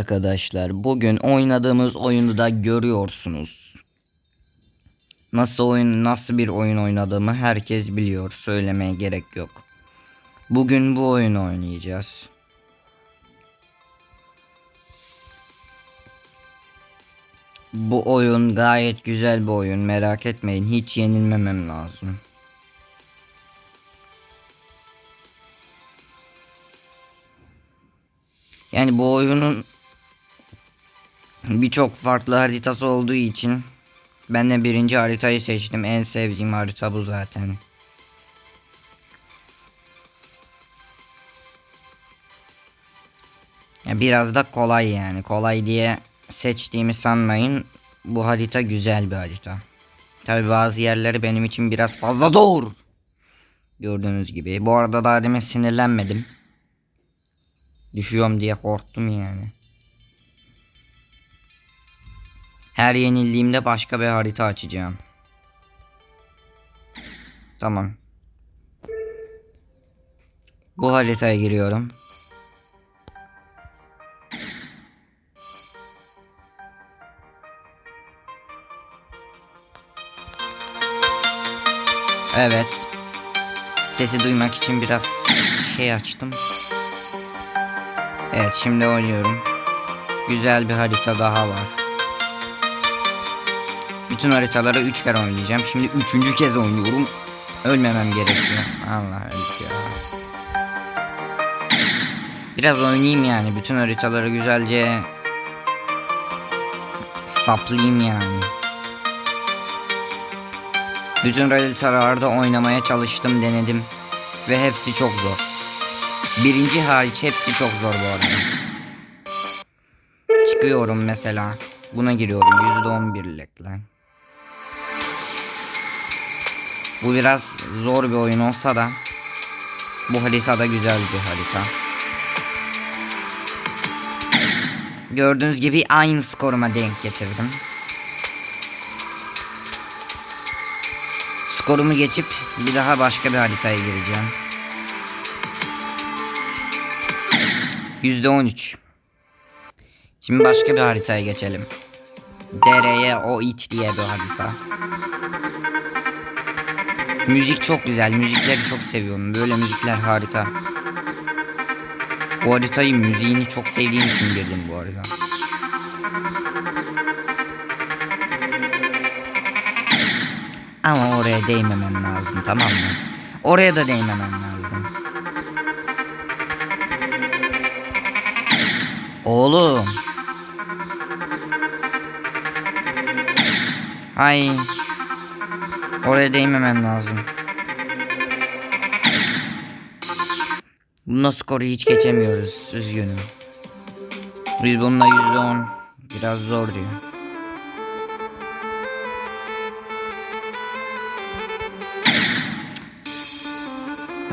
Arkadaşlar bugün oynadığımız oyunu da görüyorsunuz. Nasıl oyun nasıl bir oyun oynadığımı herkes biliyor. Söylemeye gerek yok. Bugün bu oyunu oynayacağız. Bu oyun gayet güzel bir oyun. Merak etmeyin. Hiç yenilmemem lazım. Yani bu oyunun birçok farklı haritası olduğu için ben de birinci haritayı seçtim. En sevdiğim harita bu zaten. Biraz da kolay yani. Kolay diye seçtiğimi sanmayın. Bu harita güzel bir harita. Tabi bazı yerleri benim için biraz fazla zor. Gördüğünüz gibi. Bu arada daha demin sinirlenmedim. Düşüyorum diye korktum yani. Her yenildiğimde başka bir harita açacağım. Tamam. Bu haritaya giriyorum. Evet. Sesi duymak için biraz şey açtım. Evet şimdi oynuyorum. Güzel bir harita daha var. Bütün haritaları 3 kere oynayacağım. Şimdi üçüncü kez oynuyorum. Ölmemem gerekiyor. Allah öldük ya. Biraz oynayayım yani. Bütün haritaları güzelce saplayayım yani. Bütün haritalarda oynamaya çalıştım, denedim. Ve hepsi çok zor. Birinci hariç hepsi çok zor bu arada. Çıkıyorum mesela. Buna giriyorum %11'likle. Bu biraz zor bir oyun olsa da bu harita da güzel bir harita. Gördüğünüz gibi aynı skoruma denk getirdim. Skorumu geçip bir daha başka bir haritaya gireceğim. %13. Şimdi başka bir haritaya geçelim. Dereye o it diye bir harita. Müzik çok güzel. Müzikleri çok seviyorum. Böyle müzikler harika. Bu haritayı müziğini çok sevdiğim için girdim bu arada. Ama oraya değmemem lazım tamam mı? Oraya da değmemem lazım. Oğlum. Ay. Oraya değmemem lazım. Bunda skoru hiç geçemiyoruz. Üzgünüm. Biz bununla yüzde on. Biraz zor diyor.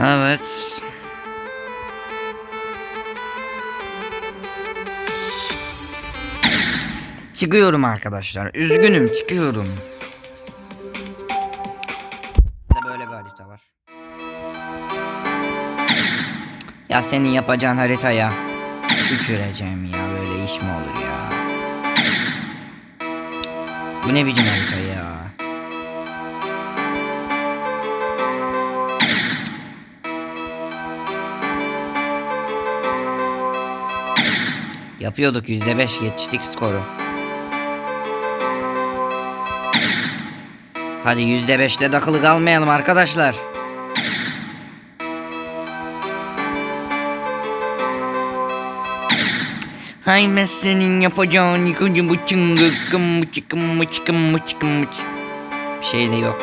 Evet. Çıkıyorum arkadaşlar. Üzgünüm çıkıyorum. Ya senin yapacağın haritaya tüküreceğim ya böyle iş mi olur ya? Bu ne biçim harita ya? Yapıyorduk yüzde beş geçtik skoru. Hadi yüzde beşte takılı kalmayalım arkadaşlar. Hay ben senin yapacağın yıkıcı bu çıngı kım mı çıkım mı çıkım mı çıkım mı Bir şey de yok.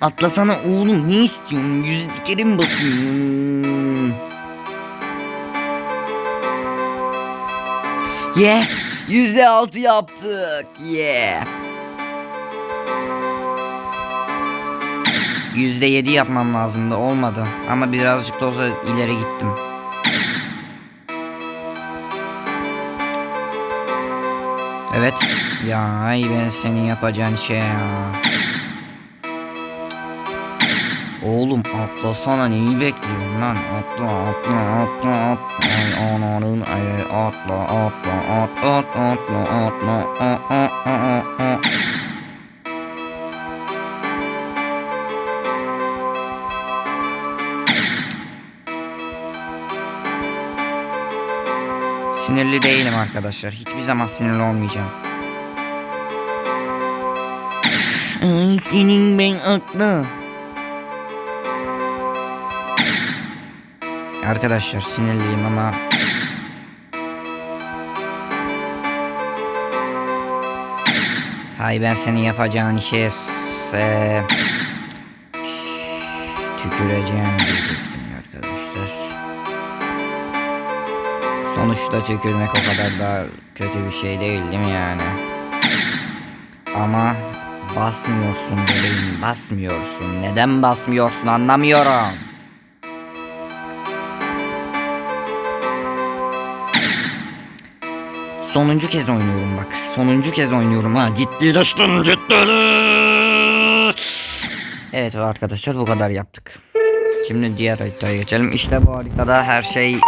Atlasana oğlum ne istiyorsun? Yüz kere mi? Yeah. Yüzde altı yaptık. Yeah. Yüzde yedi yapmam lazımdı. Olmadı. Ama birazcık da olsa ileri gittim. Evet. Ya ay ben senin yapacağın şey ya. Oğlum atlasana neyi bekliyorsun lan? Atla atla atla atla. Ay ananın ay atla atla at at atla atla a a Sinirli değilim arkadaşlar. Hiçbir zaman sinirli olmayacağım. Ay senin ben atla. Arkadaşlar sinirliyim ama Hay ben senin yapacağın işe s- tüküreceğim diyecektim Sonuçta tükürmek o kadar da kötü bir şey değil değil mi yani? Ama basmıyorsun bebeğim basmıyorsun. Neden basmıyorsun anlamıyorum. Sonuncu kez oynuyorum bak. Sonuncu kez oynuyorum ha. Ciddileştim ciddileş. Evet arkadaşlar bu kadar yaptık. Şimdi diğer haritaya geçelim. İşte bu haritada her şey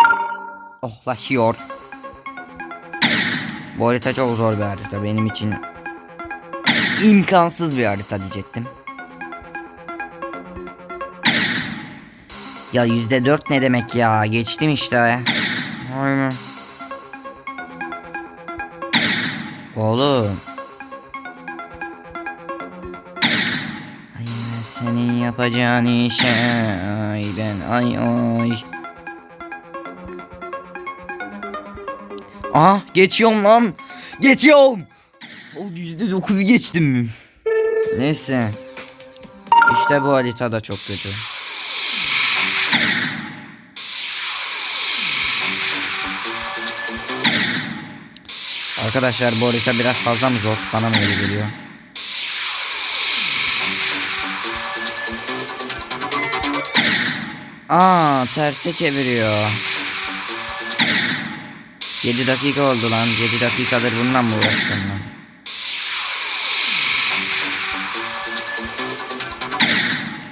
ohlaşıyor. Bu harita çok zor bir harita. Benim için imkansız bir harita diyecektim. Ya yüzde dört ne demek ya? Geçtim işte. Aynen. Oğlum. Ay senin yapacağın işe ay ben ay ay. Aa geçiyorum lan. Geçiyorum. O yüzde dokuzu geçtim. Neyse. İşte bu harita da çok kötü. Arkadaşlar bu harita biraz fazla mı zor? Bana mı öyle geliyor? Aa terse çeviriyor. 7 dakika oldu lan. 7 dakikadır bununla mı uğraşıyorum ben?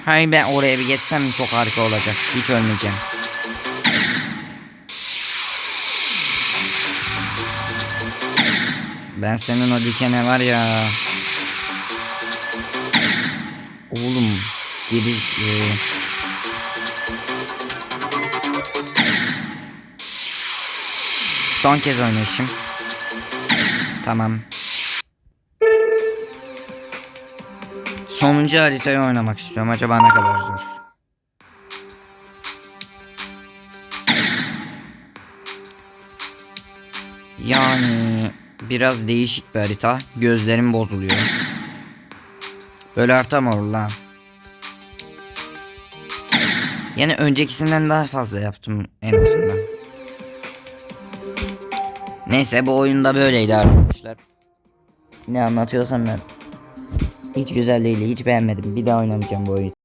Hay ben oraya bir geçsem çok harika olacak. Hiç ölmeyeceğim. Ben senin o dikene var ya. Oğlum geri e, Son kez oynayışım. Tamam. Sonuncu haritayı oynamak istiyorum. Acaba ne kadar zor? Yani biraz değişik bir harita. Gözlerim bozuluyor. Böyle harita lan? Yani öncekisinden daha fazla yaptım en azından. Neyse bu oyunda böyleydi arkadaşlar. Ne anlatıyorsam ben. Hiç güzel değil, hiç beğenmedim. Bir daha oynamayacağım bu oyunu.